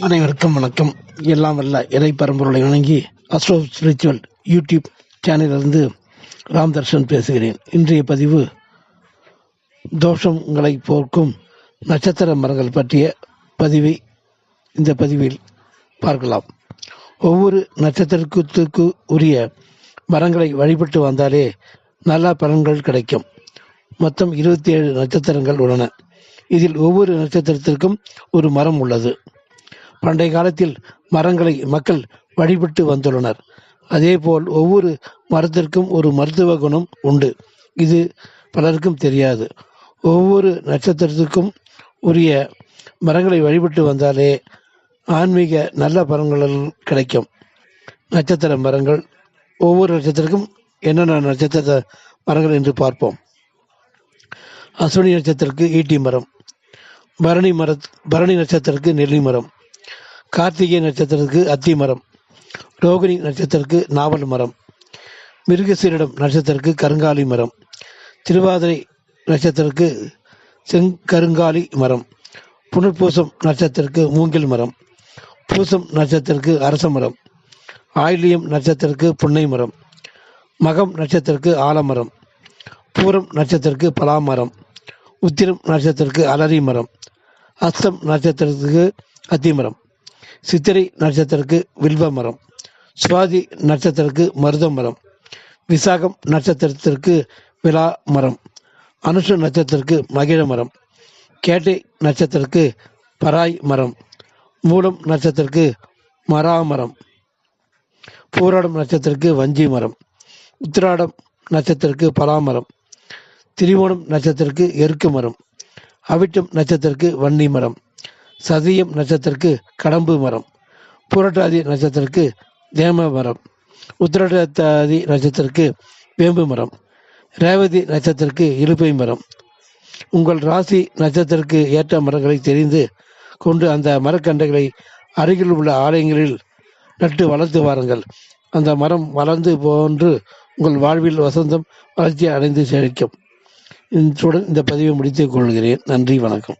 அனைவருக்கும் வணக்கம். எல்லாம் வல்ல இறை பரம்பொருளை வணங்கி அஸ்ட்ரோ ஸ்பிரிச்சுவல் யூடியூப் சேனலிலிருந்து ராம் தர்ஷன் பேசுகிறேன். இன்றைய பதிவு தோஷங்களை போர்க்கும் நட்சத்திர மரங்கள் பற்றிய பதிவை இந்த பதிவில் பார்க்கலாம். ஒவ்வொரு நட்சத்திரத்துக்கு உரிய மரங்களை வழிபட்டு வந்தாலே நல்ல பலன்கள் கிடைக்கும். மொத்தம் இருபத்தி ஏழு நட்சத்திரங்கள் உள்ளன. இதில் ஒவ்வொரு நட்சத்திரத்திற்கும் ஒரு மரம் உள்ளது. பண்டைய காலத்தில் மரங்களை மக்கள் வழிபட்டு வந்துள்ளனர். அதேபோல் ஒவ்வொரு மரத்திற்கும் ஒரு மருத்துவ குணம் உண்டு. இது பலருக்கும் தெரியாது. ஒவ்வொரு நட்சத்திரத்துக்கும் உரிய மரங்களை வழிபட்டு வந்தாலே ஆன்மீக நல்ல பலன்கள் கிடைக்கும். நட்சத்திர மரங்கள் ஒவ்வொரு நட்சத்திரக்கும் என்னென்ன நட்சத்திர மரங்கள் என்று பார்ப்போம். அஸ்வினி நட்சத்திரத்துக்கு ஈட்டி மரம் பரணி மர பரணி நட்சத்திரத்துக்கு நெல்லி மரம் கார்த்திகை நட்சத்திரத்துக்கு அத்தி மரம். ரோகிணி நட்சத்திரத்துக்கு நாவல் மரம். மிருகசீரிடம் நட்சத்திரத்துக்கு கருங்காலி மரம். திருவாதிரை நட்சத்திரத்துக்கு செங்கருங்காலி மரம். புனர்பூசம் நட்சத்திரத்துக்கு மூங்கில் மரம். பூசம் நட்சத்திரத்துக்கு அரச மரம். ஆயிலியம் நட்சத்திரத்துக்கு புன்னை மரம். மகம் நட்சத்திரத்துக்கு ஆலமரம் பூரம் நட்சத்திரத்துக்கு பலாமரம் உத்திரம் நட்சத்திரத்துக்கு அலரி மரம். அஸ்தம் நட்சத்திரத்துக்கு அத்திமரம் சித்திரை நட்சத்திரத்துக்கு வில்வ மரம் சுவாதி நட்சத்திரத்துக்கு மருத மரம் விசாகம் நட்சத்திரத்திற்கு விழா மரம் அனுஷ நட்சத்திரத்துக்கு மகிழ மரம் கேட்டை நட்சத்திரத்துக்கு பராய் மரம் மூலம் நட்சத்திரத்துக்கு மராமரம் பூராடம் நட்சத்திரத்துக்கு வஞ்சி மரம் உத்திராடம் நட்சத்திரத்துக்கு பலாமரம் திரிவோணம் நட்சத்திரத்துக்கு எருக்கு மரம் அவிட்டம் நட்சத்திரத்துக்கு வன்னி மரம் சதயம் நட்சத்திரக்கு கடம்பு மரம் புரட்டாதி நட்சத்திரக்கு தேம மரம் உத்திரட்டாதி நட்சத்திரக்கு வேம்பு மரம் ரேவதி நட்சத்திரத்துக்கு இருப்பை மரம். உங்கள் ராசி நட்சத்திரத்துக்கு ஏற்ற மரங்களை தெரிந்து கொண்டு அந்த மரக்கண்டைகளை அருகில் உள்ள ஆலயங்களில் நட்டு வளர்த்து வாருங்கள். அந்த மரம் வளர்ந்து போன்று உங்கள் வாழ்வில் வசந்தம் வளர்ச்சி அடைந்து செழிக்கும். இத்துடன் இந்த பதிவை முடித்துக் கொள்கிறேன். நன்றி வணக்கம்.